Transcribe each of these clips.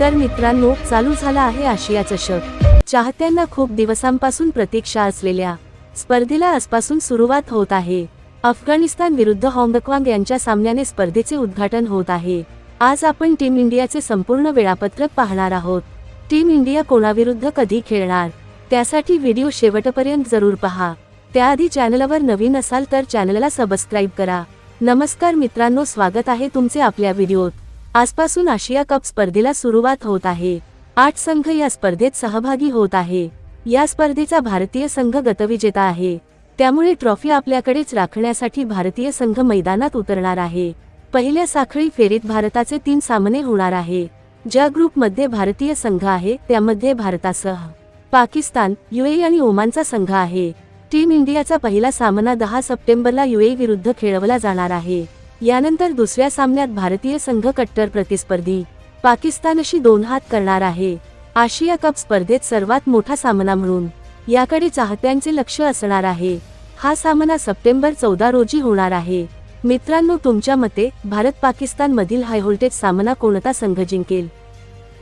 तर मित्रांनो चालू झाला आहे आशिया चषक चाहत्यांना खूप दिवसांपासून प्रतीक्षा असलेल्या स्पर्धेला आजपासून सुरुवात होत आहे. अफगाणिस्तान विरुद्ध हाँगकाँग यांच्या सामन्याने स्पर्धेचे उद्घाटन होत आहे. आज आपण टीम इंडियाचे संपूर्ण वेळापत्रक पाहणार आहोत. टीम इंडिया कोणाविरुद्ध कधी खेळणार? त्यासाठी व्हिडिओ शेवटपर्यंत जरूर पहा. त्याआधी चॅनलवर नवीन असाल तर चॅनलला सबस्क्राईब करा. नमस्कार मित्रांनो स्वागत आहे तुमचे आपल्या व्हिडिओत. आजपासून आशिया कप स्पर्धेला सुरुवात होत आहे. आठ संघ या स्पर्धेत सहभागी होत आहे. या स्पर्धेचा भारतीय संघ गतविजेता आहे. त्यामुळे ट्रॉफी आपल्याकडेच राखण्यासाठी भारतीय संघ मैदानात उतरणार आहे. पहिल्या साखळी फेरीत भारताचे तीन सामने होणार आहे. ज्या ग्रुपमध्ये भारतीय संघ आहे त्यामध्ये भारतासह पाकिस्तान युए आणि ओमानचा संघ आहे. टीम इंडियाचा पहिला सामना दहा सप्टेंबरला युए विरुद्ध खेळवला जाणार आहे. यानंतर दुसऱ्या सामन्यात भारतीय संघ कट्टर प्रतिस्पर्धी पाकिस्तानशी दोन हात करणार आहे. आशिया कप स्पर्धेत सर्वात मोठा सामना म्हणून याकडे चाहत्यांचे लक्ष असणार आहे. हा सामना सप्टेंबर चौदा रोजी होणार आहे. मित्रांनो तुमच्या मते भारत पाकिस्तान मधील हायव्होल्टेज सामना कोणता संघ जिंकेल?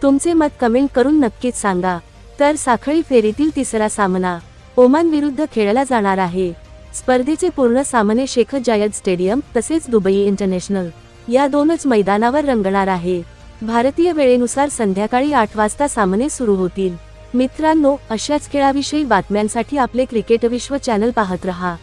तुमचे मत कमेंट करून नक्कीच सांगा. तर साखळी फेरीतील तिसरा सामना ओमान विरुद्ध खेळला जाणार आहे. स्पर्धेचे पूर्ण सामने शेख जायद स्टेडियम तसेच दुबई इंटरनॅशनल या दोनच मैदानावर रंगणार आहे. भारतीय वेळेनुसार संध्याकाळी आठ वाजता सामने सुरू होतील. मित्रांनो अशाच खेळाविषयी बातम्यांसाठी आपले क्रिकेट विश्व चॅनल पाहत रहा.